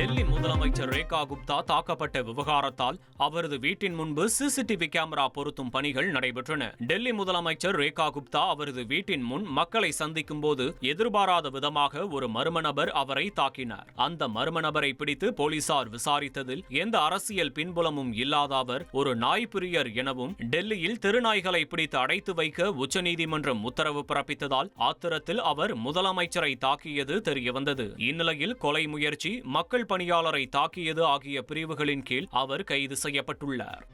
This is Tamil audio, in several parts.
டெல்லி முதலமைச்சர் ரேகா குப்தா தாக்கப்பட்ட விவகாரத்தால் அவரது வீட்டின் முன்பு சிசிடிவி கேமரா பொருத்தும் பணிகள் நடைபெற்றன. டெல்லி முதலமைச்சர் ரேகா குப்தா அவரது வீட்டின் முன் மக்களை சந்திக்கும் போது எதிர்பாராத விதமாக ஒரு மர்ம நபர் அவரை தாக்கினார். அந்த மர்ம நபரை பிடித்து போலீசார் விசாரித்ததில் எந்த அரசியல் பின்புலமும் இல்லாத அவர் ஒரு நாய் பிரியர் எனவும் டெல்லியில் திருநாய்களை பிடித்து அடைத்து வைக்க உச்சநீதிமன்றம் உத்தரவு பிறப்பித்ததால் ஆத்திரத்தில் அவர் முதலமைச்சரை தாக்கியது தெரியவந்தது. இந்நிலையில் கொலை முயற்சி மக்கள் பணியாளரை தாக்கியது ஆகிய பிரிவுகளின் கீழ் அவர் கைது செய்யப்பட்டுள்ளார்.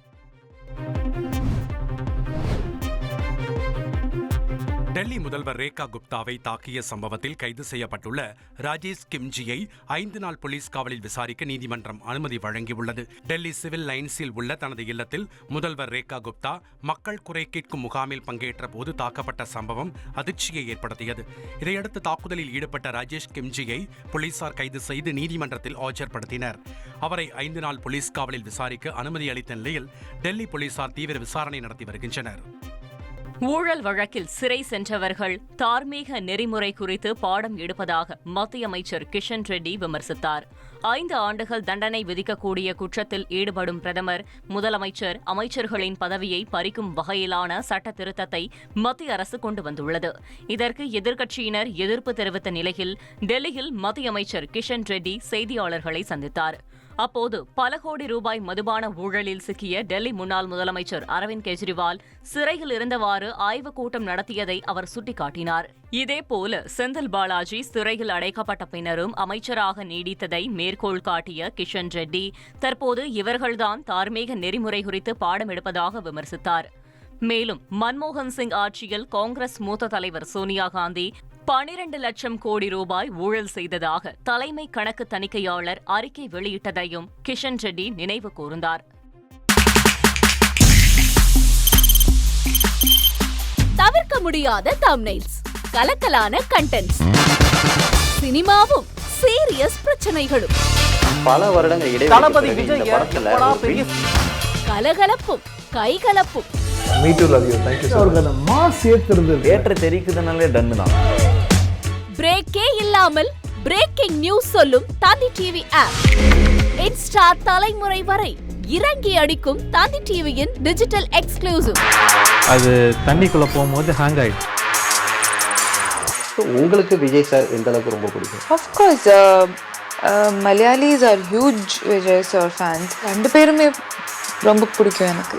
டெல்லி முதல்வர் ரேகா குப்தாவை தாக்கிய சம்பவத்தில் கைது செய்யப்பட்டுள்ள ராஜேஷ் கிம்ஜியை ஐந்து நாள் போலீஸ் காவலில் விசாரிக்க நீதிமன்றம் அனுமதி வழங்கியுள்ளது. டெல்லி சிவில் லைன்ஸில் உள்ள தனது இல்லத்தில் முதல்வர் ரேகா குப்தா மக்கள் குறை கேட்கும் முகாமில் பங்கேற்ற போது தாக்கப்பட்ட சம்பவம் அதிர்ச்சியை ஏற்படுத்தியது. இதையடுத்து தாக்குதலில் ஈடுபட்ட ராஜேஷ் கிம்ஜியை போலீசார் கைது செய்து நீதிமன்றத்தில் ஆஜர்படுத்தினர். அவரை ஐந்து நாள் போலீஸ் காவலில் விசாரிக்க அனுமதி அளித்த நிலையில் டெல்லி போலீசார் தீவிர விசாரணை நடத்தி வருகின்றனர். ஊழல் வழக்கில் சிறை சென்றவர்கள் தார்மீக நெறிமுறை குறித்து பாடம் எடுப்பதாக மத்திய அமைச்சர் கிஷன் ரெட்டி விமர்சித்தார். ஐந்து ஆண்டுகள் தண்டனை விதிக்கக்கூடிய குற்றத்தில் ஈடுபடும் பிரதமர் முதலமைச்சர் அமைச்சர்களின் பதவியை பறிக்கும் வகையிலான சட்ட திருத்தத்தை மத்திய அரசு கொண்டு வந்துள்ளது. இதற்கு எதிர்க்கட்சியினர் எதிர்ப்பு தெரிவித்த நிலையில் டெல்லியில் மத்திய அமைச்சர் கிஷன் ரெட்டி செய்தியாளர்களை சந்தித்தார். அப்போது பல கோடி ரூபாய் மதுபான ஊழலில் சிக்கிய டெல்லி முன்னாள் முதலமைச்சர் அரவிந்த் கெஜ்ரிவால் சிறையில் இருந்தவாறு ஆய்வுக் கூட்டம் நடத்தியதை அவர் சுட்டிக்காட்டினார். இதேபோல செந்தில் பாலாஜி சிறையில் அடைக்கப்பட்ட பின்னரும் அமைச்சராக நீடித்ததை மேற்கோள் காட்டிய கிஷன் ரெட்டி தற்போது இவர்கள்தான் தார்மீக நெறிமுறை குறித்து பாடம் எடுப்பதாக விமர்சித்தார். மேலும் மன்மோகன் சிங் ஆட்சியில் காங்கிரஸ் மூத்த தலைவர் சோனியா காந்தி பனிரண்டு லட்சம் கோடி ரூபாய் ஊழல் செய்ததாக தலைமை கணக்கு தணிக்கையாளர் அறிக்கை வெளியிட்டதையும் கிஷன் ரெட்டி நினைவு கூர்ந்தார். தவிர்க்க முடியாத தம்னைல்ஸ் கலக்கலான கண்டென்ட்ஸ் சினிமாவும் சீரியஸ் பிரச்சனைகளும். பல வருடங்கள் கலகலப்பும் கைகலப்பும் me too love you thank you அவருக்கு அந்த மாஸ் ஏத்துறது தேட்டர் தெரிக்குதுனாலே டன்னு தான். பிரேக்கே இல்லாமல் பிரேக்கிங் நியூஸ் சொல்லும் தந்தி டிவி ஆப் இன்ஸ்டா தலைமுறை வரை இறங்கி அடிக்கும் தந்தி டிவியின் டிஜிட்டல் எக்ஸ்க்ளூசிவ் அது தண்ணிக்குள்ள போகும்போது ஹேங் ஆயிடுச்சு உங்களுக்கு விஜய் சார் எந்த அளவுக்கு ரொம்ப பிடிக்கும்? Uh, Malayalis are huge Vijay sir fans. ரெண்டு பேருமே ரொம்ப பிடிக்கும் எனக்கு.